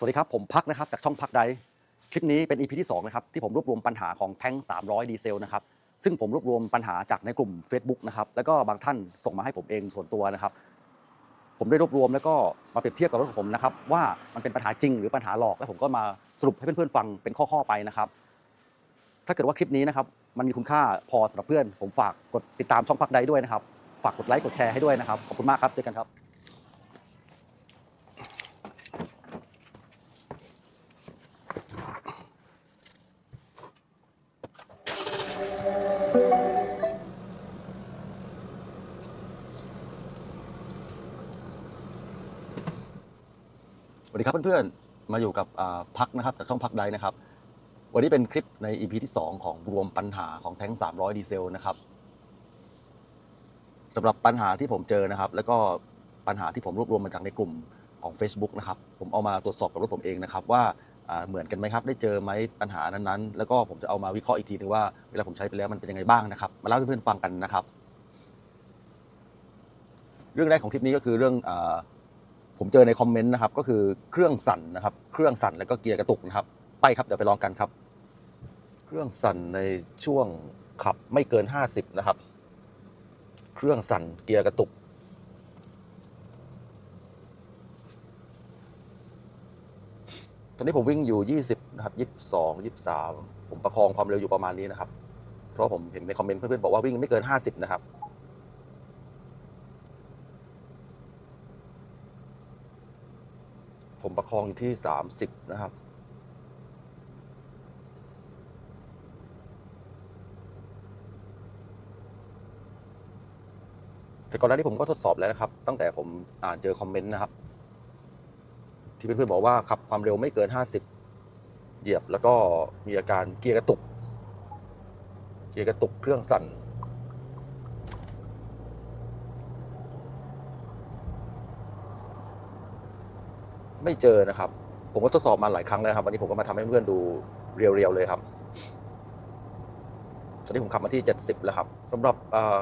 สวัสดีครับ ผมพักนะครับจากช่องพักไดคลิปนี้เป็น EP ที่2นะครับที่ผมรวบรวมปัญหาของแท้ง300 ดีเซลนะครับซึ่งผมรวบรวมปัญหาจากในกลุ่ม Facebook นะครับแล้วก็บางท่านส่งมาให้ผมเองส่วนตัวนะครับ ผมได้รวบรวมแล้วก็มาเปรียบเทียบกับรถของผมนะครับว่ามันเป็นปัญหาจริงหรือปัญหาหลอก แล้วผมก็มาสรุปให้เพื่อนๆฟังเป็นข้อๆไปนะครับ ถ้าเกิดว่าคลิปนี้นะครับมันมีคุณค่าพอสำหรับเพื่อน ผมฝากกดติดตามช่องพักไดด้วยนะครับฝากกดไลค์กดแชร์ให้ด้วยนะครับขอบคุณมากครับเจอกันครับ สวัสดีครับเพื่อนๆ มาอยู่กับพักนะครับจากช่องพักไดนะครับ วันนี้เป็นคลิปใน EP ที่ 2 ของรวมปัญหาของแท้ง 300 ดีเซลนะครับสำหรับปัญหาที่ผมเจอนะครับ แล้วก็ปัญหาที่ผมรวบรวมมาจากในกลุ่มของ Facebook นะครับ ผมเอามาตรวจสอบกับรถผมเองนะครับ ว่าเหมือนกันไหมครับ ได้เจอไหมปัญหานั้นๆ แล้วก็ผมจะเอามาวิเคราะห์อีกทีนึงว่าเวลาผมใช้ไปแล้วมันเป็นยังไงบ้างนะครับ มาเล่าให้เพื่อนๆฟังกันนะครับ เรื่องแรกของคลิปนี้ก็คือเรื่อง ผมเจอในคอมเมนต์นะครับก็คือเครื่องสั่นนะครับ เครื่องสั่นแล้วก็เกียร์กระตุกนะครับ ไปครับเดี๋ยวไปลองกันครับ เครื่องสั่นในช่วงขับไม่เกิน 50 นะครับ เครื่องสั่นเกียร์กระตุก ตอนนี้ผมวิ่งอยู่ 20 นะครับ 22 23 ผมประคองความเร็วอยู่ประมาณนี้นะครับ เพราะผมเห็นในคอมเมนต์เพื่อนๆบอกว่าวิ่งไม่เกิน 50 นะครับ ผมประคองอยู่ที่ 30 นะครับ แต่ก่อนหน้านี้ผมก็ทดสอบแล้วนะครับ ตั้งแต่ผมอ่านเจอคอมเมนต์นะครับ ที่เพื่อนๆบอกว่าขับความเร็วไม่เกิน 50 เหยียบแล้วก็มีอาการเกียร์กระตุก เกียร์กระตุกเครื่องสั่น ไม่เจอนะครับ ผมก็ทดสอบมาหลายครั้งแล้วครับ วันนี้ผมก็มาทำให้เพื่อนดูเรียวๆเลยครับตอนนี้ผมขับมาที่ 70 แล้วครับสำหรับ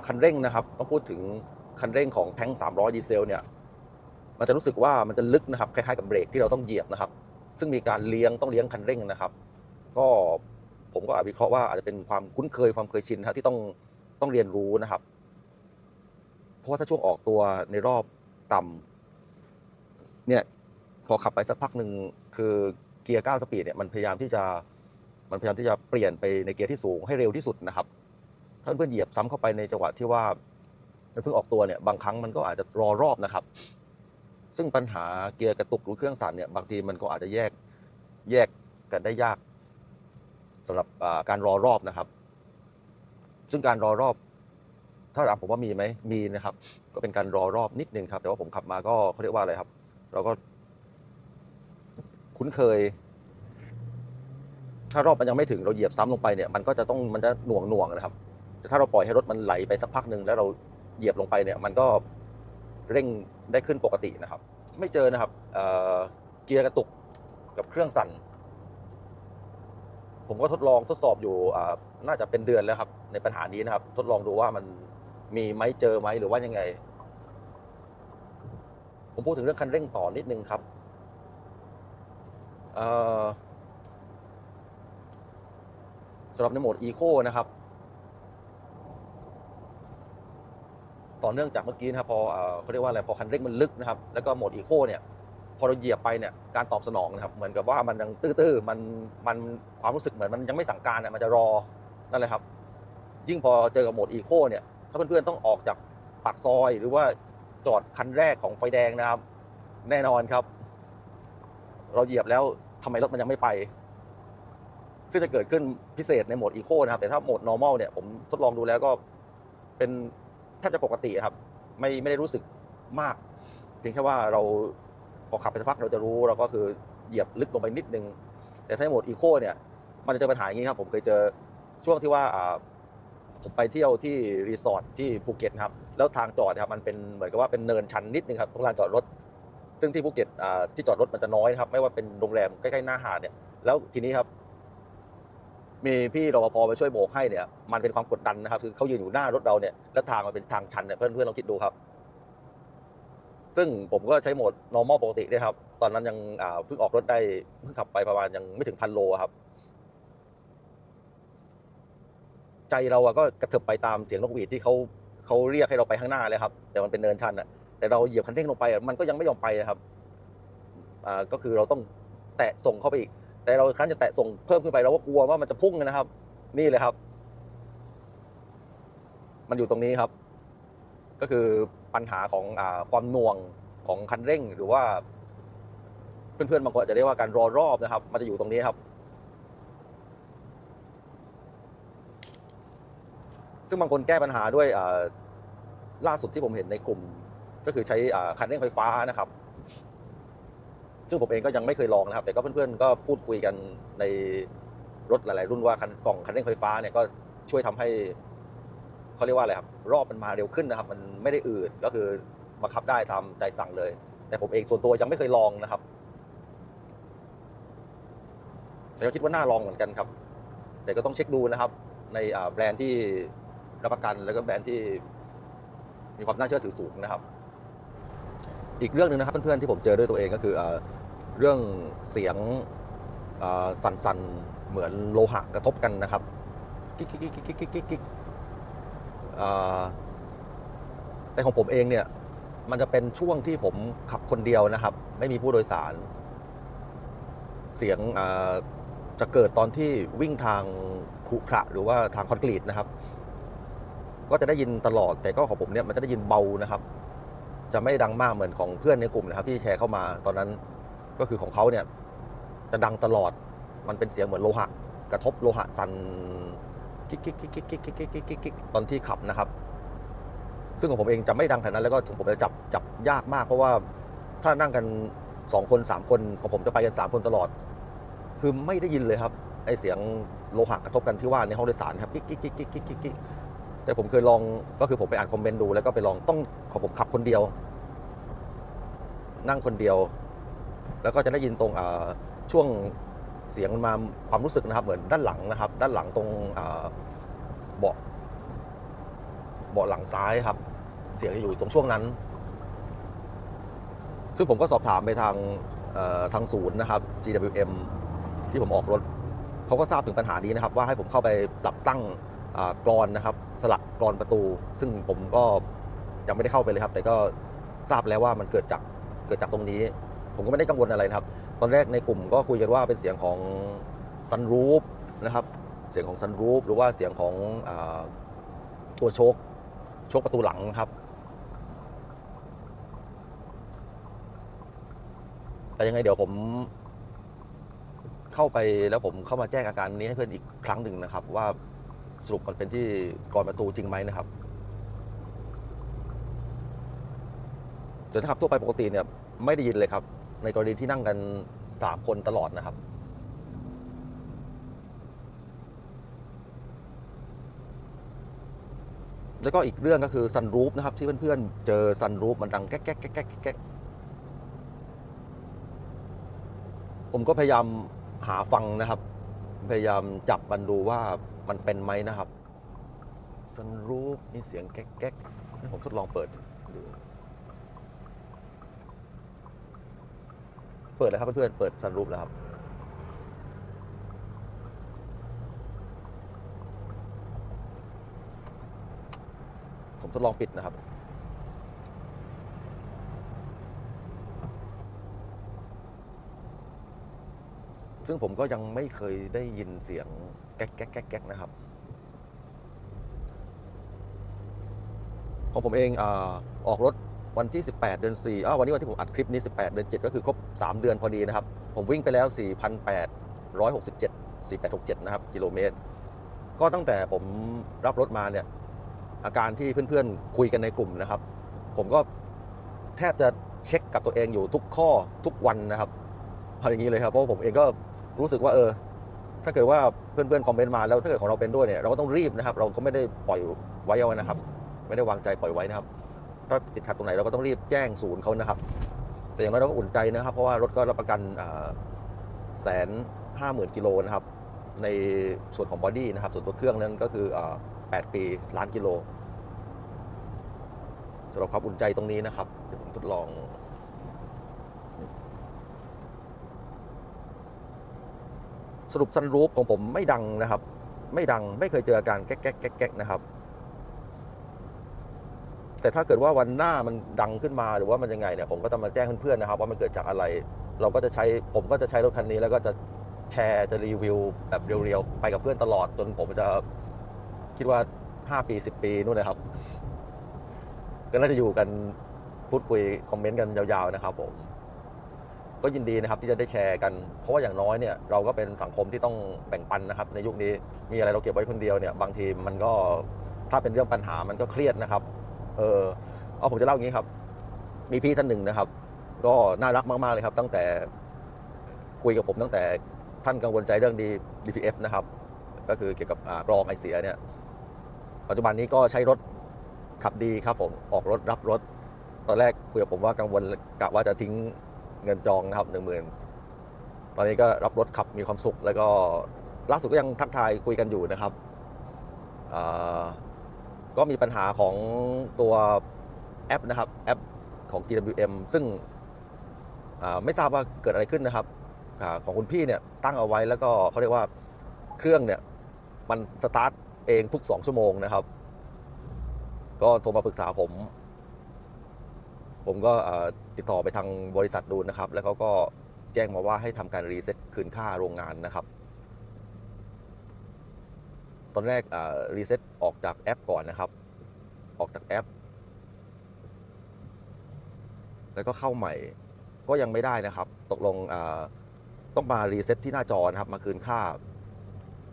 คันเร่งนะครับ ต้องพูดถึงคันเร่งของแท้ง300 ดีเซลเนี่ยมันจะรู้สึกว่ามันจะลึกนะครับคล้ายๆกับเบรกที่เราต้องเหยียบนะครับ ซึ่งมีการเลี้ยงต้องเลี้ยงคันเร่งนะครับ ก็ผมก็อาจวิเคราะห์ว่าอาจจะเป็นความคุ้นเคยความเคยชินนะครับที่ต้องต้องเรียนรู้นะครับ เพราะว่าถ้าช่วงออกตัวในรอบต่ำเนี่ย พอขับไปสักพักหนึ่งคือเกียร์9สปีดเนี่ยมันพยายามที่จะมันพยายามที่จะเปลี่ยนไปในเกียร์ที่สูงให้เร็วที่สุดนะครับถ้าเพื่อนเหยียบซ้ำเข้าไปในจังหวะที่ว่ามันเพิ่งออกตัวเนี่ยบางครั้งมันก็อาจจะรอรอบนะครับ ซึ่งปัญหาเกียร์กระตุกหรือเครื่องสั่นเนี่ยบางทีมันก็อาจจะแยกแยกกันได้ยากสำหรับการรอรอบนะครับ ซึ่งการรอรอบ ถ้าถามผมว่ามีไหมมีนะครับ ก็เป็นการรอรอบนิดนึงครับ แต่ว่าผมขับมาก็เขาเรียกว่าอะไรครับ เราก็ คุ้นเคย ถ้ารอบมันยังไม่ถึงเราเหยียบซ้ำลงไปเนี่ยมันก็จะต้องมันจะหน่วงหน่วงนะครับ แต่ถ้าเราปล่อยให้รถมันไหลไปสักพักหนึ่งแล้วเราเหยียบลงไปเนี่ย มันก็เร่งได้ขึ้นปกตินะครับ ไม่เจอนะครับเเกียร์กระตุกกับเครื่องสั่น ผมก็ทดลองทดสอบอยู่น่าจะเป็นเดือนแล้วครับ ในปัญหานี้นะครับ ทดลองดูว่ามันมีไหมเจอไหมหรือว่ายังไง ผมพูดถึงเรื่องคันเร่งต่อนิดนึงครับ สำหรับในโหมด Eco นะครับ ต่อเนื่องจากเมื่อกี้นะครับพอเอ่อเขาเรียกว่าอะไรพอคันเร่งมันลึกนะครับ แล้วก็โหมด Eco เนี่ยพอเราเหยียบไปเนี่ยการตอบสนองนะครับ เหมือนกับว่ามันยังตื้อๆมันมันความรู้สึกเหมือนมันยังไม่สั่งการเนี่ยมันจะรอนั่นแหละครับ ยิ่งพอเจอกับโหมด Eco เนี่ยถ้าเพื่อนๆต้องออกจากปากซอยหรือว่าจอดคันแรกของไฟแดงนะครับ แน่นอนครับ เราเหยียบแล้ว ทำไมรถมันยังไม่ไป ซึ่งจะเกิดขึ้นพิเศษในโหมดอีโคนะครับ แต่ถ้าโหมด normal เนี่ยผมทดลองดูแล้วก็เป็นแทบจะปกติครับ ไม่ไม่ได้รู้สึกมาก เพียงแค่ว่าเราพอขับไปสักพักเราจะรู้เราก็คือเหยียบลึกลงไปนิดนึง แต่ถ้าในโหมดอีโคเนี่ย มันจะเจอปัญหาอย่างนี้ครับ ผมเคยเจอช่วงที่ว่าผมไปเที่ยวที่รีสอร์ทที่ภูเก็ตครับ แล้วทางจอดครับมันเป็นเหมือนกับว่าเป็นเนินชันนิดนึงครับตรงลานจอดรถ ซึ่งที่ภูเก็ตที่จอดรถมันจะน้อยนะครับไม่ว่าเป็นโรงแรมใกล้ๆหน้าหาดเนี่ยแล้วทีนี้ครับ มีพี่รปภมาช่วยโบกให้เนี่ย มันเป็นความกดดันนะครับ คือเขายืนอยู่หน้ารถเราเนี่ยแล้วทางมันเป็นทางชันเนี่ยเพื่อนๆลองคิดดูครับ ซึ่งผมก็ใช้โหมด normal ปกติด้วยครับ ตอนนั้นยังเพิ่งออกรถได้เพิ่งขับไปประมาณยังไม่ถึงพันโลครับ ใจเราก็กระเถิบไปตามเสียงนกหวีดที่เขาเขาเรียกให้เราไปข้างหน้าเลยครับ แต่มันเป็นเนินชันอะ แต่เราเหยียบคันเร่งลงไปมันก็ยังไม่ยอมไปนะครับอ่าก็คือเราต้องแตะส่งเข้าไปอีก แต่เราครั้นจะแตะส่งเพิ่มขึ้นไปเราก็กลัวว่ามันจะพุ่งนะครับ นี่เลยครับ มันอยู่ตรงนี้ครับ ก็คือปัญหาของอความน่วงของคันเร่งหรือว่า เพื่อนๆบางคนอาจจะเรียกว่าการรอรอบนะครับ มันจะอยู่ตรงนี้ครับ ซึ่งบางคนแก้ปัญหาด้วยล่าสุดที่ผมเห็นในกลุ่ม ก็คือใช้คันเร่งไฟฟ้านะครับ ซึ่งผมเองก็ยังไม่เคยลองนะครับ แต่ก็เพื่อนๆก็พูดคุยกันในรถหลาย ๆ รุ่นว่าคันกล่องคันเร่งไฟฟ้าเนี่ยก็ช่วยทำให้เขาเรียกว่าอะไรครับรอบมันมาเร็วขึ้นนะครับ มันไม่ได้อืดก็คือบังคับได้ตามใจสั่งเลย แต่ผมเองส่วนตัวยังไม่เคยลองนะครับแต่ก็คิดว่าน่าลองเหมือนกันครับ แต่ก็ต้องเช็คดูนะครับ ในแบรนด์ที่รับประกันแล้วก็แบรนด์ที่มีความน่าเชื่อถือสูงนะครับ อีกเรื่องหนึ่งนะครับเพื่อนๆที่ผมเจอด้วยตัวเองก็คืออ่าเรื่องเสียงสั่นๆ เหมือนโลหะกระทบกันนะครับกิ๊กกิ๊กกิ๊กกิ๊กกิ๊กกิ๊กแต่ของผมเองเนี่ยมันจะเป็นช่วงที่ผมขับคนเดียวนะครับ ไม่มีผู้โดยสาร เสียงจะเกิดตอนที่วิ่งทางขรุขระหรือว่าทางคอนกรีตนะครับ ก็จะได้ยินตลอดแต่ก็ของผมเนี่ยมันจะได้ยินเบานะครับ จะไม่ดังมากเหมือนของเพื่อนในกลุ่มนะครับที่แชร์เข้ามาตอนนั้นก็คือของเขาเนี่ยจะดังตลอดมันเป็นเสียงเหมือนโลหะ กระทบโลหะสั่นกิ๊กกิ๊กกิ๊กกิ๊กกิ๊กกิ๊กกิ๊กกิ๊กกิ๊กตอนที่ขับนะครับ ซึ่งของผมเองจะไม่ดังขนาดนั้นแล้วก็ผมจะจับจับยากมาก เพราะว่าถ้านั่งกันสองคนสามคนของผมจะไปกันสามคนตลอด คือไม่ได้ยินเลยครับไอเสียงโลหะกระทบกันที่ว่าในห้องโดยสารครับกิ๊กกิ๊กกิ๊กกิ๊กกิ๊กกิ๊กกิ๊ก แต่ผมเคยลองก็คือผมไปอ่านคอมเมนต์ดูแล้วก็ไปลองต้องของผมขับคนเดียว นั่งคนเดียว แล้วก็จะได้ยินตรงช่วงเสียงมันมาความรู้สึกนะครับ เหมือนด้านหลังนะครับ ด้านหลังตรงเบาะเบาะหลังซ้ายครับ เสียงอยู่ตรงช่วงนั้น ซึ่งผมก็สอบถามไปทางทางศูนย์นะครับ GWM ที่ผมออกรถเขาก็ทราบถึงปัญหานี้นะครับ ว่าให้ผมเข้าไปปรับตั้งกรอนนะครับ สลักกรอนประตู ซึ่งผมก็ยังไม่ได้เข้าไปเลยครับ แต่ก็ทราบแล้วว่ามันเกิดจากเกิดจากตรงนี้ ผมก็ไม่ได้กังวลอะไรนะครับ ตอนแรกในกลุ่มก็คุยกันว่าเป็นเสียงของซันรูฟนะครับ เสียงของซันรูฟหรือว่าเสียงของอตัวโชคโชคประตูหลังครับ แต่ยังไงเดี๋ยวผมเข้าไปแล้วผมเข้ามาแจ้งอาการนี้ให้เพื่อนอีกครั้งหนึ่งนะครับว่า สรุปมันเป็นที่กรอนประตูจริงไหมนะครับแต่ถ้าขับทั่วไปปกติเนี่ยไม่ได้ยินเลยครับ ในกรณีที่นั่งกันสามคนตลอดนะครับ แล้วก็อีกเรื่องก็คือซันรูฟนะครับ ที่เพื่อนๆ เจอซันรูฟมันดังแก๊กแก๊กแก๊กแก๊กแก๊กผมก็พยายามหาฟังนะครับ พยายามจับมันดูว่า มันเป็นไหมนะครับซันรูฟมีเสียงแก๊กแก๊กผมทดลองเปิดดูเปิดเลยครับเพื่อนๆเปิดซันรูฟแล้วครับผมทดลองปิดนะครับ ซึ่งผมก็ยังไม่เคยได้ยินเสียง แก๊กแก๊กแก๊กแก๊กนะครับ ของผมเองอออกรถวันที่ 18 เดือน4อ้าววันนี้วันที่ผมอัดคลิปนี้ 18 เดือน 7 ก็คือครบ 3 เดือนพอดีนะครับ ผมวิ่งไปแล้ว 4,867 4867 นะครับ กิโลเมตร ก็ตั้งแต่ผมรับรถมาเนี่ย อาการที่เพื่อนๆ คุยกันในกลุ่มนะครับ ผมก็แทบจะเช็คกับตัวเองอยู่ทุกข้อทุกวันนะครับเอาอย่างนี้เลยครับ เพราะผมเองก็รู้สึกว่าเออ ถ้าเกิดว่าเพื่อนๆคอมเมนต์มาแล้วถ้าเกิดของเราเป็นด้วยเนี่ยเราก็ต้องรีบนะครับ เราก็ไม่ได้ปล่อยไว้เอาไว้นะครับ ไม่ได้วางใจปล่อยไว้นะครับ ถ้าติดขัดตรงไหนเราก็ต้องรีบแจ้งศูนย์เขานะครับ แต่อย่างน้อยเราก็อุ่นใจนะครับ เพราะว่ารถก็รับประกันแสนห้าหมื่นกิโลนะครับ ในส่วนของบอดี้นะครับ ส่วนตัวเครื่องนั้นก็คือแปดปีล้านกิโลสำหรับความอุ่นใจตรงนี้นะครับเดี๋ยวผมทดลอง สรุปซันรูปของผมไม่ดังนะครับ ไม่ดังไม่เคยเจออาการแก๊กแก๊กแก๊กแก๊กนะครับ แต่ถ้าเกิดว่าวันหน้ามันดังขึ้นมาหรือว่ามันยังไงเนี่ยผมก็จะมาแจ้งเพื่อนๆนะครับ ว่ามันเกิดจากอะไร เราก็จะใช้ผมก็จะใช้รถคันนี้ แล้วก็จะแชร์จะรีวิวแบบเรียวๆไปกับเพื่อนตลอดจนผมจะคิดว่า 5 ปี 10 ปีนู่นนะครับ ก็น่าจะอยู่กันพูดคุยคอมเมนต์กันยาวๆนะครับผม ก็ยินดีนะครับที่จะได้แชร์กัน เพราะว่าอย่างน้อยเนี่ยเราก็เป็นสังคมที่ต้องแบ่งปันนะครับ ในยุคนี้มีอะไรเราเก็บไว้คนเดียวเนี่ยบางทีมันก็ถ้าเป็นเรื่องปัญหามันก็เครียดนะครับ เออเอาผมจะเล่าอย่างนี้ครับ มีพี่ท่านหนึ่งนะครับ ก็น่ารักมากๆเลยครับ ตั้งแต่คุยกับผมตั้งแต่ท่านกังวลใจเรื่อง D DPF นะครับ ก็คือเกี่ยวกับกรองไอเสียเนี่ยปัจจุบันนี้ก็ใช้รถขับดีครับผมออกรถรับรถ ตอนแรกคุยกับผมว่ากังวลกะว่าจะทิ้ง เงินจองนะครับหนึ่งหมื่นตอนนี้ก็รับรถขับมีความสุข แล้วก็ล่าสุดก็ยังทักทายคุยกันอยู่นะครับก็มีปัญหาของตัวแอปนะครับแอปของ GWM ซึ่งไม่ทราบว่าเกิดอะไรขึ้นนะครับของคุณพี่เนี่ยตั้งเอาไว้แล้วก็เขาเรียกว่าเครื่องเนี่ยมันสตาร์ทเองทุก 2 ชั่วโมงนะครับ ก็โทรมาปรึกษาผม ผมก็ติดต่อไปทางบริษัทดูนะครับ แล้วเขาก็แจ้งมาว่าให้ทำการรีเซ็ตคืนค่าโรงงานนะครับ ตอนแรกรีเซ็ตออกจากแอปก่อนนะครับ ออกจากแอป แล้วก็เข้าใหม่ก็ยังไม่ได้นะครับ ตกลงต้องมารีเซ็ตที่หน้าจอนะครับ มาคืนค่า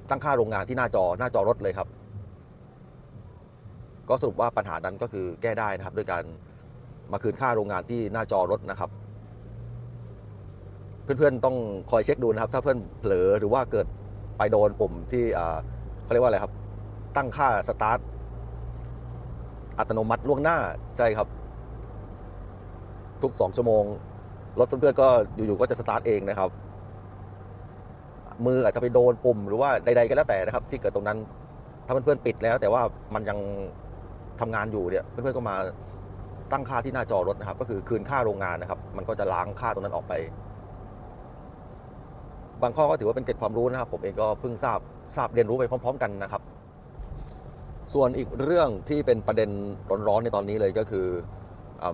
ตั้งค่าโรงงานที่หน้าจอหน้าจอรถเลยครับ ก็สรุปว่าปัญหานั้นก็คือแก้ได้นะครับ ด้วยการ มาคืนค่าโรงงานที่หน้าจอรถนะครับ เพื่อนๆต้องคอยเช็คดูนะครับ ถ้าเพื่อนเผลอหรือว่าเกิดไปโดนปุ่มที่เขาเรียกว่าอะไรครับ ตั้งค่าสตาร์ทอัตโนมัติล่วงหน้าใช่ครับ ทุก 2 ชั่วโมง รถเพื่อนๆก็อยู่ๆก็จะสตาร์ทเองนะครับ มืออาจจะไปโดนปุ่มหรือว่าใดๆก็แล้วแต่นะครับ ที่เกิดตรงนั้น ถ้าเพื่อนๆปิดแล้ว แต่ว่ามันยังทำงานอยู่เนี่ยเพื่อนๆก็มา ตั้งค่าที่หน้าจอรถนะครับ ก็คือคืนค่าโรงงานนะครับ มันก็จะล้างค่าตรงนั้นออกไป บางข้อก็ถือว่าเป็นเกร็ดความรู้นะครับ ผมเองก็เพิ่งทราบทราบเรียนรู้ไปพร้อม ๆ กันนะครับ ส่วนอีกเรื่องที่เป็นประเด็นร้อนๆในตอนนี้เลยก็คืออ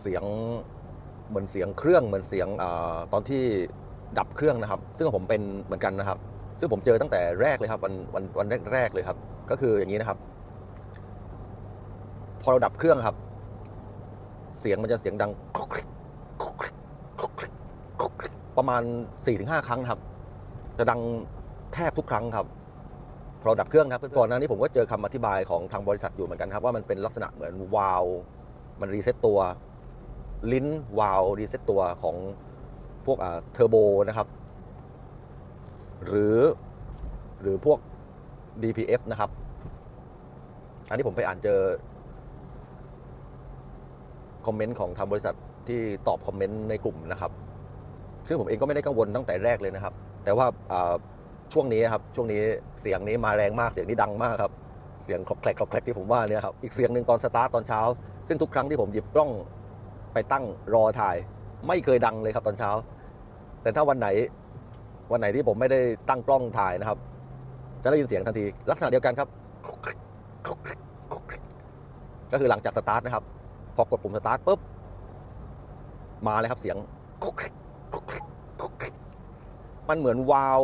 เสียงเหมือนเสียงเครื่องเหมือนเสียงอตอนที่ดับเครื่องนะครับ ซึ่งผมเป็นเหมือนกันนะครับ ซึ่งผมเจอตั้งแต่แรกเลยครับวันวันวันแรกๆเลยครับ ก็คืออย่างนี้นะครับ พอเราดับเครื่องครับ เสียงมันจะเสียงดังประมาณ 4-5 ครั้งครับ จะดังแทบทุกครั้งครับพอเราดับเครื่องครับก่อนหน้านี้ผมก็เจอคำอธิบายของทางบริษัทอยู่เหมือนกันครับ ว่ามันเป็นลักษณะเหมือนวาล์วมันรีเซ็ตตัว ลิ้นวาล์วรีเซ็ตตัวของพวกเทอร์โบนะครับ หรือหรือพวก DPF นะครับ อันนี้ผมไปอ่านเจอ คอมเมนต์ของทางบริษัทที่ตอบคอมเมนต์ในกลุ่มนะครับ ซึ่งผมเองก็ไม่ได้กังวลตั้งแต่แรกเลยนะครับ แต่ว่าช่วงนี้ครับช่วงนี้เสียงนี้มาแรงมากเสียงนี้ดังมากครับเสียงคลอกแคลกคลอกแคลกที่ผมว่าเนี่ยครับอีกเสียงหนึ่งตอนสตาร์ทตอนเช้า ซึ่งทุกครั้งที่ผมหยิบกล้องไปตั้งรอถ่าย ไม่เคยดังเลยครับตอนเช้า แต่ถ้าวันไหนวันไหนที่ผมไม่ได้ตั้งกล้องถ่ายนะครับ จะได้ยินเสียงทันที ลักษณะเดียวกันครับ ก็คือหลังจากสตาร์ทนะครับ พอกดปุ่มสตาร์ทปุ๊บ มาเลยครับเสียงมันเหมือนวาล์ว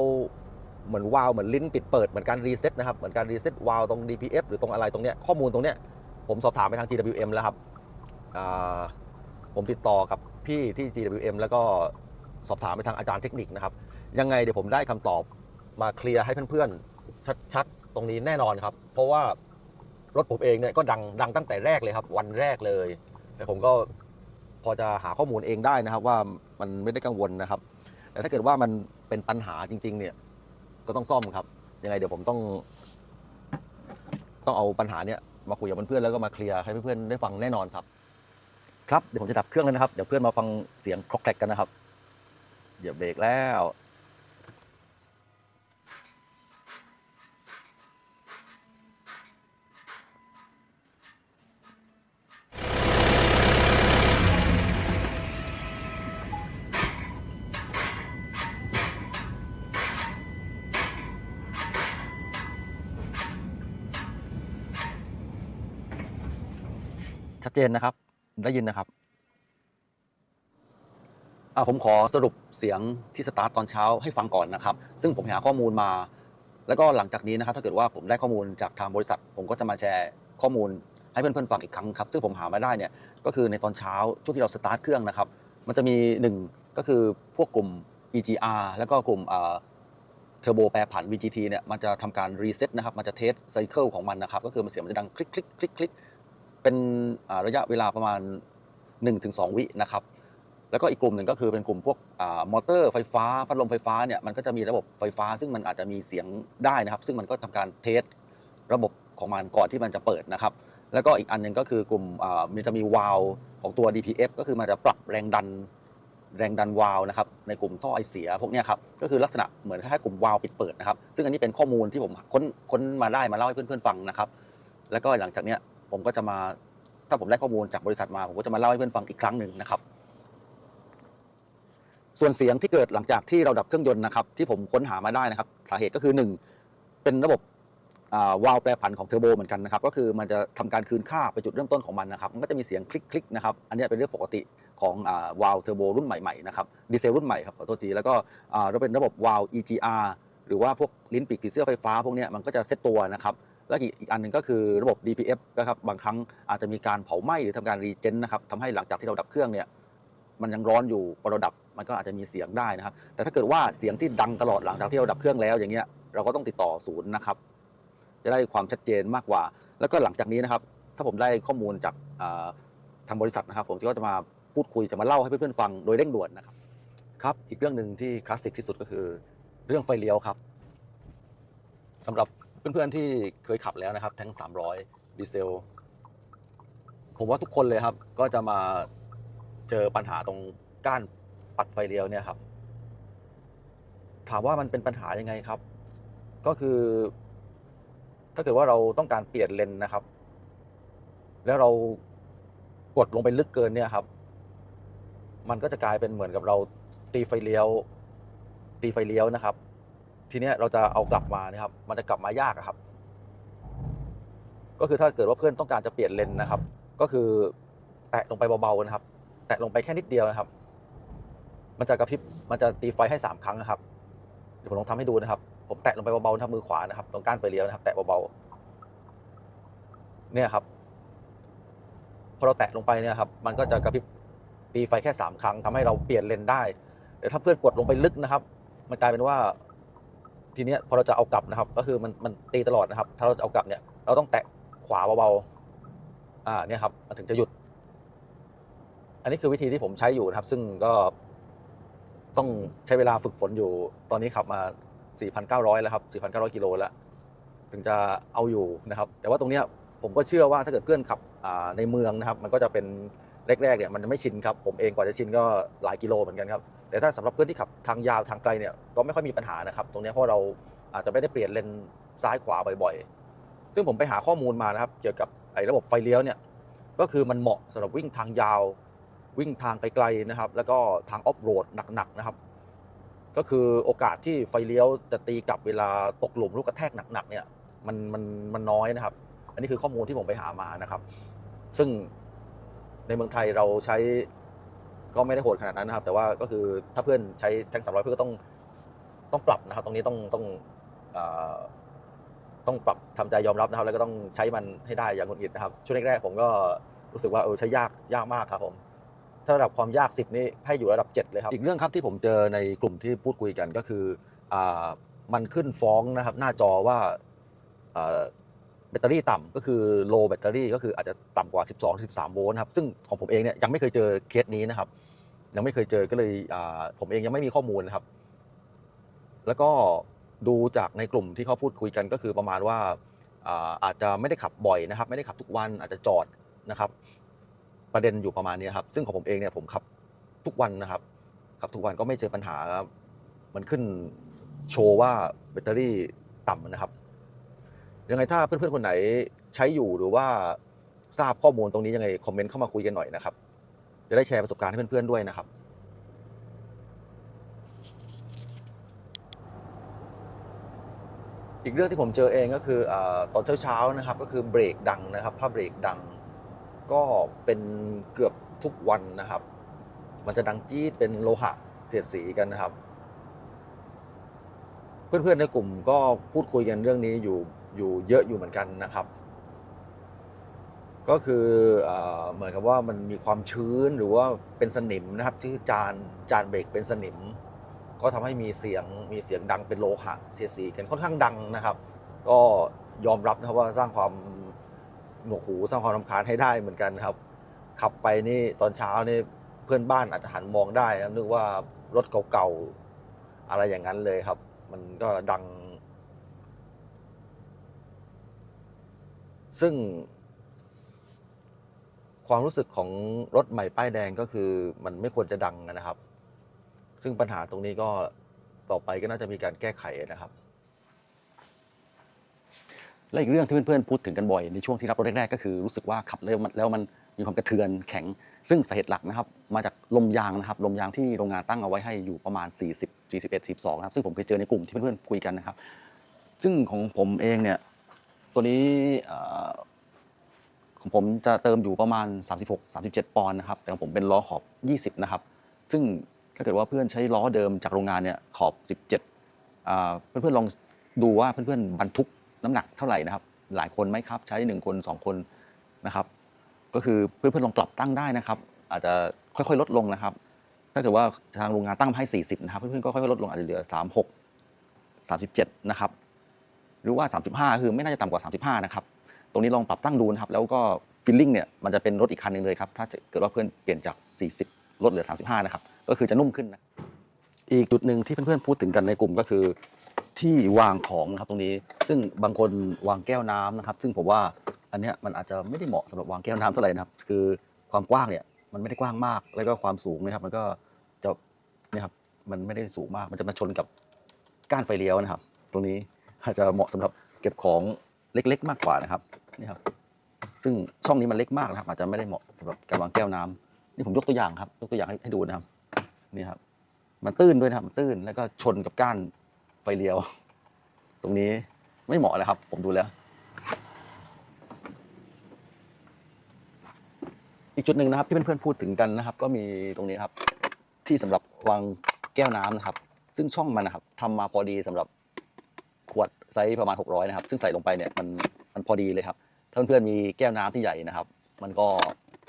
เหมือนวาล์วเหมือนลิ้นปิดเปิดเหมือนการรีเซ็ตนะครับ เหมือนการรีเซ็ตวาล์วตรง DPF หรือตรงอะไรตรงเนี้ยข้อมูลตรงเนี้ยผมสอบถามไปทาง GWM แล้วครับผมติดต่อกับพี่ที่ GWM แล้วก็สอบถามไปทางอาจารย์เทคนิคนะครับ ยังไงเดี๋ยวผมได้คำตอบมาเคลียร์ให้เพื่อนๆชัดๆ ตรงนี้แน่นอนครับ เพราะว่า รถผมเองเนี่ยก็ดังดังตั้งแต่แรกเลยครับ วันแรกเลย แต่ผมก็พอจะหาข้อมูลเองได้นะครับ ว่ามันไม่ได้กังวลนะครับ แต่ถ้าเกิดว่ามันเป็นปัญหาจริง ๆ เนี่ยก็ต้องซ่อมครับยังไงเดี๋ยวผมต้อง ต้องเอาปัญหาเนี้ยมาคุยกับเพื่อนๆแล้วก็มาเคลียร์ให้เพื่อนๆได้ฟังแน่นอนครับครับเดี๋ยวผมจะดับเครื่องแล้วนะครับ เดี๋ยวเพื่อนมาฟังเสียงครอกแคลกกันนะครับ เหยียบเบรกแล้ว เจนนะครับ ได้ยินนะครับอ่าผมขอสรุปเสียงที่สตาร์ทตอนเช้าให้ฟังก่อนนะครับ ซึ่งผมหาข้อมูลมา แล้วก็หลังจากนี้นะครับ ถ้าเกิดว่าผมได้ข้อมูลจากทางบริษัท ผมก็จะมาแชร์ข้อมูลให้เพื่อนๆฟังอีกครั้งครับ ซึ่งผมหามาได้เนี่ยก็คือในตอนเช้าช่วงที่เราสตาร์ทเครื่องนะครับ มันจะมีหนึ่งก็คือพวกกลุ่ม EGR แล้วก็กลุ่มเทอร์โบแปรผัน VGT เนี่ยมันจะทำการรีเซ็ตนะครับ มันจะเทสไซเคิลของมันนะครับ ก็คือมันเสียงมันจะดังคลิกคลิกคลิกคลิก เป็นระยะเวลาประมาณ 1-2 วินะครับ แล้วก็อีกกลุ่มหนึ่งก็คือเป็นกลุ่มพวกอมอเตอร์ไฟฟ้าพัดลมไฟฟ้าเนี่ยมันก็จะมีระบบไฟฟ้า ซึ่งมันอาจจะมีเสียงได้นะครับ ซึ่งมันก็ทำการเทสระบบของมันก่อนที่มันจะเปิดนะครับ แล้วก็อีกอันหนึงก็คือกลุ่มมันจะมีวาลของตัว DPF ก็คือมันจะปรับแรงดันแรงดันวาลนะครับในกลุ่มท่อไอเสียพวกนี้ครับก็คือลักษณะเหมือนคล้ายๆกลุ่มวาลปิดเปิดนะครับ ซึ่งอันนี้เป็นข้อมูลที่ผมค้นค้นมาได้มาเล่าให้เพื่อนๆฟังนะครับ แล้วก็หลังจากเนี้ย ผมก็จะมาถ้าผมได้ข้อมูลจากบริษัทมา ผมก็จะมาเล่าให้เพื่อนฟังอีกครั้งหนึ่งนะครับ ส่วนเสียงที่เกิดหลังจากที่เราดับเครื่องยนต์นะครับ ที่ผมค้นหามาได้นะครับ สาเหตุก็คือ 1 เป็นระบบวาล์วแปรผันของเทอร์โบเหมือนกันนะครับ ก็คือมันจะทำการคืนค่าไปจุดเริ่มต้นของมันนะครับ มันก็จะมีเสียงคลิกๆนะครับ อันนี้เป็นเรื่องปกติของวาล์วเทอร์โบรุ่นใหม่ๆนะครับ ดีเซลรุ่นใหม่ครับขอโทษที แล้วก็เราเป็นระบบวาล์ว EGR หรือว่าพวกลิ้นปีกผีเสื้อไฟฟ้าพวกนี้มันก็จะเซตตัวนะครับ แล้วอีกอันหนึ่งก็คือระบบ DPF นะครับบางครั้งอาจจะมีการเผาไหม้หรือทำการรีเจนนะครับทำให้หลังจากที่เราดับเครื่องเนี่ยมันยังร้อนอยู่พอเราดับมันก็อาจจะมีเสียงได้นะครับ แต่ถ้าเกิดว่าเสียงที่ดังตลอดหลังจากที่เราดับเครื่องแล้วอย่างเงี้ยเราก็ต้องติดต่อศูนย์นะครับ จะได้ความชัดเจนมากกว่า แล้วก็หลังจากนี้นะครับ ถ้าผมได้ข้อมูลจากทางบริษัทนะครับ ผมก็จะมาพูดคุยจะมาเล่าให้เพื่อนๆฟังโดยเร่งด่วนนะครับครับอีกเรื่องหนึ่งที่คลาสสิกที่สุดก็คือ เรื่องไฟเลี้ยวครับสำหรับ เพื่อนๆที่เคยขับแล้วนะครับแทั้ง300 ดีเซล ผมว่าทุกคนเลยครับ ก็จะมาเจอปัญหาตรงก้านปัดไฟเลี้ยวเนี่ยครับ ถามว่ามันเป็นปัญหายังไงครับ ก็คือ ถ้าเกิดว่าเราต้องการเปลี่ยนเลนนะครับ แล้วเรากดลงไปลึกเกินเนี่ยครับ มันก็จะกลายเป็นเหมือนกับเราตีไฟเลี้ยว ตีไฟเลี้ยวนะครับ ทีเนี้ยเราจะเอากลับมานะครับ มันจะกลับมายากครับ ก็คือถ้าเกิดว่าเพื่อนต้องการจะเปลี่ยนเลนนะครับ ก็คือแตะลงไปเบาๆนะครับ แตะลงไปแค่นิดเดียวนะครับ มันจะกระพริบ มันจะตีไฟให้สามครั้งนะครับ เดี๋ยวผมลองทำให้ดูนะครับ ผมแตะลงไปเบาๆทำมือขวานะครับ ตรงก้านไฟเลี้ยวนะครับ แตะเบาๆ เนี่ยครับ พอเราแตะลงไปเนี่ยครับ มันก็จะกระพริบตีไฟแค่สามครั้งทำให้เราเปลี่ยนเลนได้ แต่ถ้าเพื่อนกดลงไปลึกนะครับ มันกลายเป็นว่า ทีเนี้ยพอเราจะเอากลับนะครับ ก็คือมันมันตีตลอดนะครับ ถ้าเราจะเอากลับเนี่ย เราต้องแตะขวาเบาๆอ่าเนี่ยครับมันถึงจะหยุด อันนี้คือวิธีที่ผมใช้อยู่นะครับ ซึ่งก็ต้องใช้เวลาฝึกฝนอยู่ ตอนนี้ขับมา 4,900 แล้วครับ 4,900 กิโลแล้ว ถึงจะเอาอยู่นะครับ แต่ว่าตรงเนี้ยผมก็เชื่อว่าถ้าเกิดเพื่อนขับอ่าในเมืองนะครับ มันก็จะเป็น แรกๆเนี่ยมันไม่ชินครับผมเองกว่าจะชินก็หลายกิโลเหมือนกันครับแต่ถ้าสำหรับเพื่อนที่ขับทางยาวทางไกลเนี่ยก็ไม่ค่อยมีปัญหานะครับตรงนี้เพราะเราอาจจะไม่ได้เปลี่ยนเลนซ้ายขวาบ่อยๆ ซึ่งผมไปหาข้อมูลมานะครับเกี่ยวกับไอ้ระบบไฟเลี้ยวเนี่ยก็คือมันเหมาะสำหรับวิ่งทางยาววิ่งทางไกลๆนะครับ แล้วก็ทางออฟโรดหนักๆนะครับ ก็คือโอกาสที่ไฟเลี้ยวจะตีกลับเวลาตกหลุมลูกกระแทกหนักๆเนี่ยมันมันมันน้อยนะครับ อันนี้คือข้อมูลที่ผมไปหามานะครับ ซึ่ง ในเมืองไทยเราใช้ก็ไม่ได้โหดขนาดนั้นนะครับ แต่ว่าก็คือถ้าเพื่อนใช้แทงสามร้อยเพื่อนก็ต้องต้องปรับนะครับ ตรงนี้ต้องต้องต้องปรับทำใจยอมรับนะครับ แล้วก็ต้องใช้มันให้ได้อย่างหงุดหงิดนะครับ ช่วงแรกๆผมก็รู้สึกว่าเออใช้ยากยากมากครับผมถ้าระดับความยาก 10 นี่ให้อยู่ระดับ 7 เลยครับ อีกเรื่องครับที่ผมเจอในกลุ่มที่พูดคุยกันก็คืออมันขึ้นฟ้องนะครับ หน้าจอว่า แบตเตอรี่ต่ำก็คือ low แบตเตอรี่ก็คืออาจจะต่ำกว่า 12 13 โวลต์ครับ ซึ่งของผมเองเนี่ยยังไม่เคยเจอเคสนี้นะครับ ยังไม่เคยเจอก็เลยผมเองยังไม่มีข้อมูลนะครับ แล้วก็ดูจากในกลุ่มที่เขาพูดคุยกันก็คือประมาณว่าอ่าอาจจะไม่ได้ขับบ่อยนะครับ ไม่ได้ขับทุกวันอาจจะจอดนะครับ ประเด็นอยู่ประมาณนี้ครับ ซึ่งของผมเองเนี่ยผมขับทุกวันนะครับขับทุกวันก็ไม่เจอปัญหาครับมันขึ้นโชว์ว่าแบตเตอรี่ต่ำนะครับ ยังไงถ้าเพื่อนๆคนไหนใช้อยู่หรือว่าทราบข้อมูลตรงนี้ยังไงคอมเมนต์เข้ามาคุยกันหน่อยนะครับ จะได้แชร์ประสบการณ์ให้เพื่อนๆด้วยนะครับ อีกเรื่องที่ผมเจอเองก็คืออตอนเช้าๆนะครับ ก็คือเบรกดังนะครับถ้าเบรกดังก็เป็นเกือบทุกวันนะครับ มันจะดังจี๊ดเป็นโลหะเสียดสีกันนะครับ เพื่อนๆในกลุ่มก็พูดคุยกันเรื่องนี้อยู่ อยู่เยอะอยู่เหมือนกันนะครับ ก็คือเอเหมือนกับว่ามันมีความชื้นหรือว่าเป็นสนิมนะครับที่อจานจานเบรกเป็นสนิม ก็ทำให้มีเสียงมีเสียงดังเป็นโลหะเสียสีกันค่อนข้างดังนะครับ ก็ยอมรับนะครับว่าสร้างความหนวกหูสร้างความรำคาญให้ได้เหมือนกันครับขับไปนี่ตอนเช้านี่เพื่อนบ้านอาจจะหันมองได้นะนึกว่ารถเก่าๆอะไรอย่างนั้นเลยครับ มันก็ดัง ซึ่ง ความรู้สึกของรถใหม่ป้ายแดงก็คือมันไม่ควรจะดังนะครับ ซึ่งปัญหาตรงนี้ก็ต่อไปก็น่าจะมีการแก้ไขนะครับ และอีกเรื่องที่เพื่อนๆพูดถึงกันบ่อยในช่วงที่รับรถแรกๆก็คือรู้สึกว่าขับแล้วมันแล้วมันมีความกระเทือนแข็ง ซึ่งสาเหตุหลักนะครับ มาจากลมยางนะครับลมยางที่โรงงานตั้งเอาไว้ให้อยู่ประมาณ 40 41 42นะครับซึ่งผมเคยเจอในกลุ่มที่เพื่อนๆคุยกันนะครับ ซึ่งของผมเองเนี่ย ตัวนี้ของผมจะเติมอยู่ประมาณ 36 37 ปอนด์นะครับ แต่ของผมเป็นล้อขอบ 20 นะครับ ซึ่งถ้าเกิดว่าเพื่อนใช้ล้อเดิมจากโรงงานเนี่ยขอบ 17อ่าเพื่อนๆลองดูว่าเพื่อนๆบรรทุกน้ำหนักเท่าไหร่นะครับ หลายคนไหมครับ ใช้ 1 คน 2 คนนะครับ ก็คือเพื่อนๆลองปรับตั้งได้นะครับ อาจจะค่อยๆลดลงนะครับ ถ้าเกิดว่าทางโรงงานตั้งให้ 40 นะครับ เพื่อนๆก็ค่อยๆลดลงอาจจะเหลือ 36 37 นะครับ หรือว่า 35 คือไม่น่าจะต่ำกว่า 35 นะครับ ตรงนี้ลองปรับตั้งดูนะครับ แล้วก็ฟิลลิ่งเนี่ยมันจะเป็นรถอีกคันหนึ่งเลยครับ ถ้าเกิดว่าเพื่อนเปลี่ยนจาก 40 ลดเหลือ 35 นะครับ ก็คือจะนุ่มขึ้นนะ อีกจุดหนึ่งที่เพื่อนๆพูดถึงกันในกลุ่มก็คือที่วางของนะครับตรงนี้ ซึ่งบางคนวางแก้วน้ำนะครับ ซึ่งผมว่าอันเนี้ยมันอาจจะไม่ได้เหมาะสำหรับวางแก้วน้ำเท่าไหร่นะครับ คือความกว้างเนี่ยมันไม่ได้กว้างมาก แล้วก็ความสูงนะครับ มันก็จะเนี่ยครับ มันไม่ได้สูงมาก มันจะมาชนกับก้านไฟเลี้ยวนะครับ ตรงนี้ อาจจะเหมาะสำหรับเก็บของเล็กๆ มากกว่านะครับนี่ครับ ซึ่งช่องนี้มันเล็กมากนะครับ อาจจะไม่ได้เหมาะสำหรับการวางแก้วน้ำนี่ผมยกตัวอย่างครับ ยกตัวอย่างให้ดูนะครับนี่ครับ มันตื้นด้วยนะครับมันตื้นแล้วก็ชนกับก้านไฟเลี้ยว ตรงนี้ไม่เหมาะเลยครับ ผมดูแล้วอีกจุดหนึ่งนะครับที่เพื่อนๆพูดถึงกันนะครับ ก็มีตรงนี้ครับ ที่สำหรับวางแก้วน้ำนะครับ ซึ่งช่องมันนะครับทำมาพอดีสำหรับ ไซส์ประมาณ 600 นะครับ ซึ่งใส่ลงไปเนี่ยมันมันพอดีเลยครับ ถ้าเพื่อนๆมีแก้วน้ำที่ใหญ่นะครับ มันก็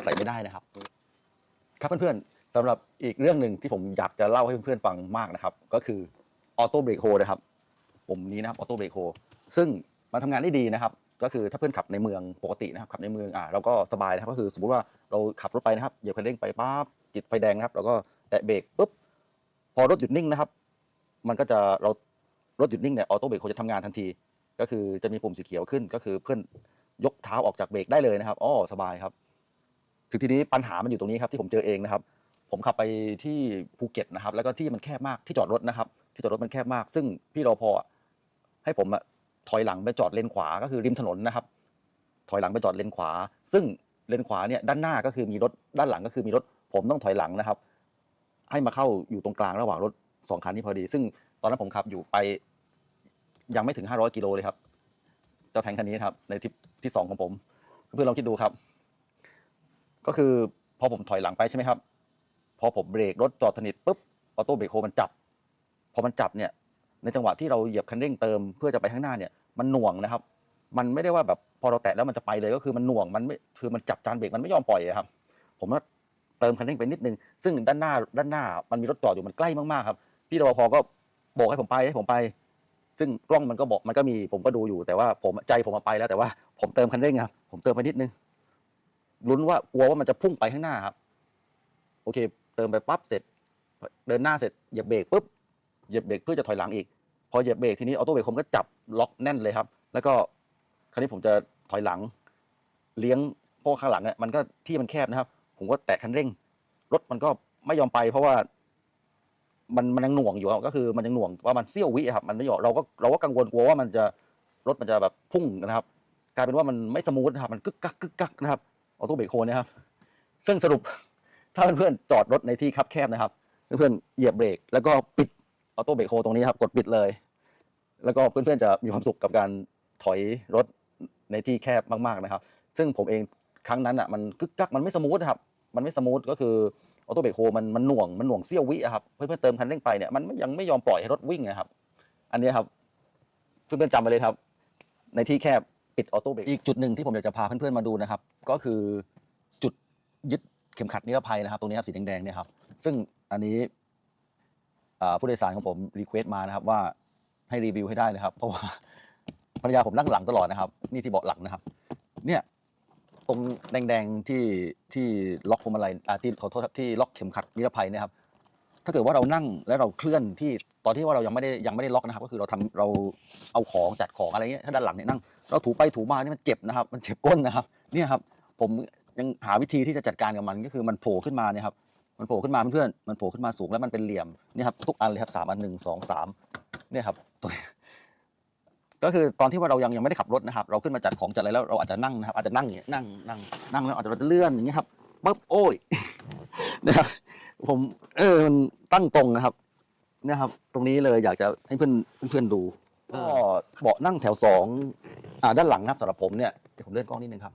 ใส่ไม่ได้นะครับ ครับเพื่อนๆสำหรับอีกเรื่องหนึ่งที่ผมอยากจะเล่าให้เพื่อนๆฟังมากนะครับ ก็คือออโต้เบรกโฮนะครับปุ่มนี้นะครับออโต้เบรกโฮซึ่งมันทำงานได้ดีนะครับ ก็คือถ้าเพื่อนขับในเมืองปกตินะครับขับในเมืองอ่าเราก็สบายนะครับก็คือสมมติว่าเราขับรถไปนะครับเหยียบคันเร่งไปปั๊บติดไฟแดงนะครับเราก็แตะเบรกปุ๊บพอรถหยุดนิ่งนะครับ มันก็จะเรา รถหยุดนิ่งเนี่ยออโต้เบรกโฮจะทำงานทันที ก็คือจะมีปุ่มสีเขียวขึ้น ก็คือเพื่อนยกเท้าออกจากเบรกได้เลยนะครับอ๋อสบายครับถึงทีนี้ปัญหามันอยู่ตรงนี้ครับที่ผมเจอเองนะครับ ผมขับไปที่ภูเก็ตนะครับ แล้วก็ที่มันแคบมากที่จอดรถนะครับ ที่จอดรถมันแคบมาก ซึ่งพี่รอพอให้ผมอะถอยหลังไปจอดเลนขวาก็คือริมถนนนะครับ ถอยหลังไปจอดเลนขวา ซึ่งเลนขวาเนี่ยด้านหน้าก็คือมีรถด้านหลังก็คือมีรถผมต้องถอยหลังนะครับ ให้มาเข้าอยู่ตรงกลางระหว่างรถสองคันนี้พอดี ซึ่งตอนนั้นผมขับอยู่ไปยังไม่ถึง 500 กิโลเลยครับ เจ้าแทงคันนี้ครับ ในทริปที่สองของผม เพื่อนลองคิดดูครับ ก็คือพอผมถอยหลังไปใช่ไหมครับ พอผมเบรกรถจอดสนิทปุ๊บออโต้เบรกโฮมันจับ พอมันจับเนี่ย ในจังหวะที่เราเหยียบคันเร่งเติมเพื่อจะไปข้างหน้าเนี่ย มันหน่วงนะครับ มันไม่ได้ว่าแบบพอเราแตะแล้วมันจะไปเลยก็คือมันหน่วงมันไม่คือมันจับจานเบรกมันไม่ยอมปล่อยอะครับ ผมก็เติมคันเร่งไปนิดนึงซึ่งด้านหน้าด้านหน้ามันมีรถจอดอยู่มันใกล้มากๆครับ พี่รปภก็ บอกให้ผมไปให้ผมไป ซึ่งกล้องมันก็บอกมันก็มีผมก็ดูอยู่แต่ว่าผมใจผมมาไปแล้วแต่ว่าผมเติมคันเร่งครับผมเติมไปนิดนึงลุ้นว่ากลัวว่ามันจะพุ่งไปข้างหน้าครับ โอเค เติมไปปั๊บเสร็จ เดินหน้าเสร็จเหยียบเบรกปุ๊บเหยียบเบรกเพื่อจะถอยหลังอีก พอเหยียบเบรกทีนี้ออโต้เบรกผมก็จับล็อกแน่นเลยครับ แล้วก็คราวนี้ผมจะถอยหลัง เลี้ยงพวกข้างหลังเนี่ยมันก็ที่มันแคบนะครับ ผมก็แตะคันเร่ง รถมันก็ไม่ยอมไปเพราะว่า มันมันยังหน่วงอยู่ครับก็คือมันยังหน่วงว่ามันเสี้ยววิครับมันไม่ยอมเราก็เราก็กังวลกลัวว่ามันจะรถมันจะแบบพุ่งนะครับกลายเป็นว่ามันไม่สมูทนะครับมันกึกกักกึกกักนะครับออโต้เบรกโฮเนี่ยครับ ซึ่งสรุปถ้าเพื่อนๆจอดรถในที่คับแคบนะครับ เพื่อนๆเหยียบเบรกแล้วก็ปิดออโต้เบรกโฮตรงนี้ครับกดปิดเลย แล้วก็เพื่อนๆจะมีความสุขกับการถอยรถในที่แคบมากๆนะครับ ซึ่งผมเองครั้งนั้นอะมันกึกกักมันไม่สมูทนะครับมันไม่สมูทก็คือ ออโต้เบรกโฮมันมันหน่วงมันหน่วงเสี้ยววิครับเพื่อนๆเติมคันเร่งไปเนี่ยมันยังไม่ยอมปล่อยให้รถวิ่งนะครับ อันนี้ครับเพื่อนๆจำไปเลยครับ ในที่แคบปิดออโต้เบรกอีกจุดหนึ่งที่ผมอยากจะพาเพื่อนๆมาดูนะครับ ก็คือจุดยึดเข็มขัดนิรภัยนะครับ ตรงนี้ครับสีแดงๆเนี่ยครับ ซึ่งอันนี้ผู้โดยสารของผมรีเควสต์มานะครับว่าให้รีวิวให้ได้นะครับ เพราะว่าภรรยาผมนั่งหลังตลอดนะครับ นี่ที่เบาะหลังนะครับ เนี่ย ตรงแดงๆที่ที่ล็อกพวงมาลัยอาที่ขอโทษครับที่ล็อกเข็มขัดนิรภัยเนะครับ ถ้าเกิดว่าเรานั่งแล้วเราเคลื่อนที่ตอนที่ว่าเรายังไม่ได้ยังไม่ได้ล็อกนะครับ ก็คือเราทำเราเอาของจัดของอะไรเงี้ยถ้าด้านหลังเนี่ยนั่งเราถูไปถูมานี่มันเจ็บนะครับ มันเจ็บก้นนะครับเนี่ยครับ ผมยังหาวิธีที่จะจัดการกับมันก็คือมันโผล่ขึ้นมาเนี่ยครับมันโผล่ขึ้นมาเพื่อนๆมันโผล่ขึ้นมาสูงแล้วมันเป็นเหลี่ยมเนี่ยครับทุกอันเลยครับสามอันหนึ่งสองสามเนี่ยครับตัว ก็คือตอนที่ว่าเรายังยังไม่ได้ขับรถนะครับ เราขึ้นมาจัดของจัดอะไรแล้วเราอาจจะนั่งนะครับอาจจะนั่งอย่างเงี้ยนั่งนั่งนั่งแล้วอาจจะเราจะเลื่อนอย่างเงี้ยครับปั๊บโอ้ยนะครับผมเออมันตั้งตรงนะครับเนี่ยครับ ตรงนี้เลยอยากจะให้เพื่อนเพื่อนๆดูก็เบาะนั่งแถวสองอ่าด้านหลังนะครับสำหรับผมเนี่ยเดี๋ยวผมเลื่อนกล้องนิดนึงครับ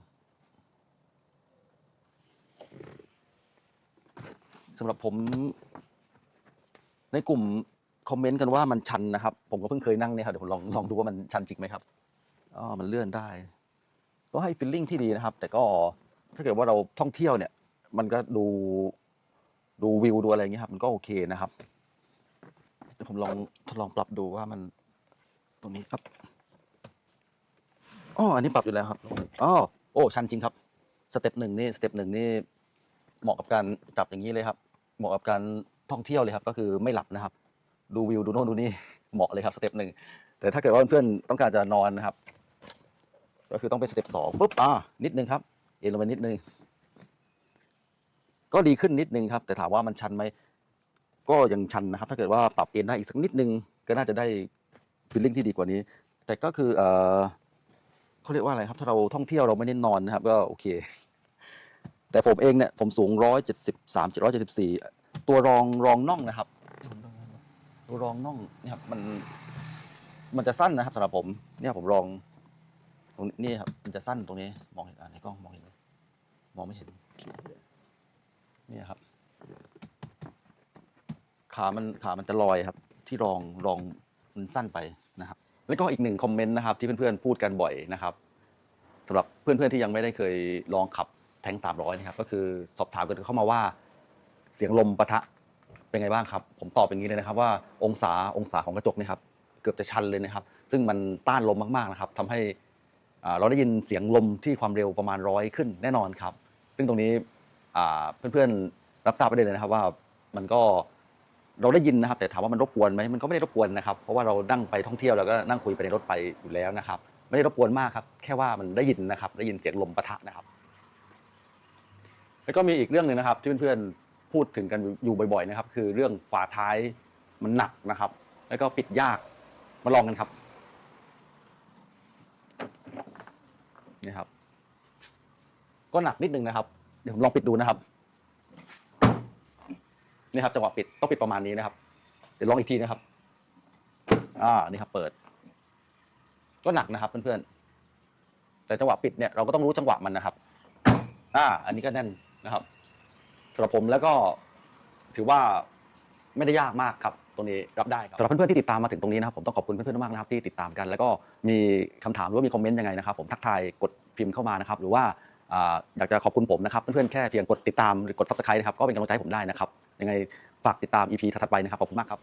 สำหรับผม ในกลุ่ม คอมเมนต์กันว่ามันชันนะครับ ผมก็เพิ่งเคยนั่งเนี่ยครับเดี๋ยวผมลองลองดูว่ามันชันจริงไหมครับอ๋อมันเลื่อนได้ ก็ให้ฟีลลิ่งที่ดีนะครับ แต่ก็ถ้าเกิดว่าเราท่องเที่ยวเนี่ย มันก็ดูดูวิวดูอะไรอย่างเงี้ยครับ มันก็โอเคนะครับเดี๋ยวผมลองทดลองปรับดูว่ามันตรงนี้ครับอ๋ออันนี้ปรับอยู่แล้วครับอ๋อโอ้ชันจริงครับสเต็ปหนึ่งนี่สเต็ปหนึ่งนี่เหมาะกับการจับอย่างนี้เลยครับ เหมาะกับการท่องเที่ยวเลยครับ ก็คือไม่หลับนะครับ ดูวิวดูโน่นดูนี่เหมาะเลยครับสเต็ปหนึ่งแต่ถ้าเกิดว่าเพื่อนๆต้องการจะนอนนะครับ ก็คือต้องเป็นสเต็ปสองปุ๊บอ่านิดนึงครับเอ็นลงไปนิดนึงก็ดีขึ้นนิดนึงครับ แต่ถามว่ามันชันไหมก็ยังชันนะครับ ถ้าเกิดว่าปรับเอ็นได้อีกสักนิดนึง ก็น่าจะได้ฟีลลิ่งที่ดีกว่านี้ แต่ก็คือเออเขาเรียกว่าอะไรครับ ถ้าเราท่องเที่ยวเราไม่ได้นอนนะครับ ก็โอเค แต่ผมเองเนี่ยผมสูงร้อยเจ็ดสิบสามเจ็ดร้อยเจ็ดสิบสี่ตัวรองรองน่องนะครับ รองน่องเนี่ยครับมัน มันจะสั้นนะครับสำหรับผม เนี่ยผมลองตรงนี้ครับ มันจะสั้นตรงนี้ มองเห็นอะในกล้องมองเห็นไหมมองไม่เห็นเนี่ยครับ ขามันขามันจะลอยครับ ที่รองรองมันสั้นไปนะครับ แล้วก็อีกหนึ่งคอมเมนต์นะครับ ที่เพื่อนๆพูดกันบ่อยนะครับสำหรับเพื่อนๆที่ยังไม่ได้เคยลองขับแทง300นะครับก็คือสอบถามกันเข้ามาว่า เสียงลมปะทะ เป็นไงบ้างครับ ผมตอบอย่างนี้เลยนะครับว่าองศาองศาของกระจกเนะครับเกือบจะชันเลยนะครับ ซึ่งมันต้านลมมากๆนะครับทำให้อ่าเราได้ยินเสียงลมที่ความเร็วประมาณร้อยขึ้นแน่นอนครับ ซึ่งตรงนี้อ่าเพื่อนๆรับทราบไปได้เลยนะครับว่ามันก็เราได้ยินนะครับ แต่ถามว่ามันรบกวนไหมมันก็ไม่ได้รบกวนนะครับ เพราะว่าเรานั่งไปท่องเที่ยวแล้วก็นั่งคุยไปในรถไปอยู่แล้วนะครับ ไม่ได้รบกวนมากครับ แค่ว่ามันได้ยินนะครับ ได้ยินเสียงลมปะทะนะครับ แล้วก็มีอีกเรื่องหนึ่งนะครับ ที่เพื่อนๆ พูดถึงกันอยู่บ่อยๆนะครับ คือเรื่องฝาท้ายมันหนักนะครับ แล้วก็ปิดยากมาลองกันครับนี่ครับ ก็หนักนิดนึงนะครับ เดี๋ยวผมลองปิดดูนะครับนี่ครับจังหวะปิดต้องปิดประมาณนี้นะครับ เดี๋ยวลองอีกทีนะครับ อ่านี่ครับ เปิด ก็หนักนะครับเพื่อนๆแต่จังหวะปิดเนี่ยเราก็ต้องรู้จังหวะมันนะครับ อ่า อันนี้ก็แน่นนะครับ สำหรับผมแล้วก็ถือว่าไม่ได้ยากมากครับตรงนี้รับได้ครับสำหรับเพื่อนๆที่ติดตามมาถึงตรงนี้นะครับผมต้องขอบคุณเพื่อนๆมากนะครับที่ติดตามกัน แล้วก็มีคำถามหรือว่ามีคอมเมนต์ยังไงนะครับผมทักทายกดพิมพ์เข้ามานะครับหรือว่าอ่าอยากจะขอบคุณผมนะครับเพื่อนๆแค่เพียงกดติดตามหรือกด subscribe นะครับก็เป็นกำลังใจให้ผมได้นะครับยังไงฝากติดตาม EP ถัดๆไปนะครับขอบคุณมากครับ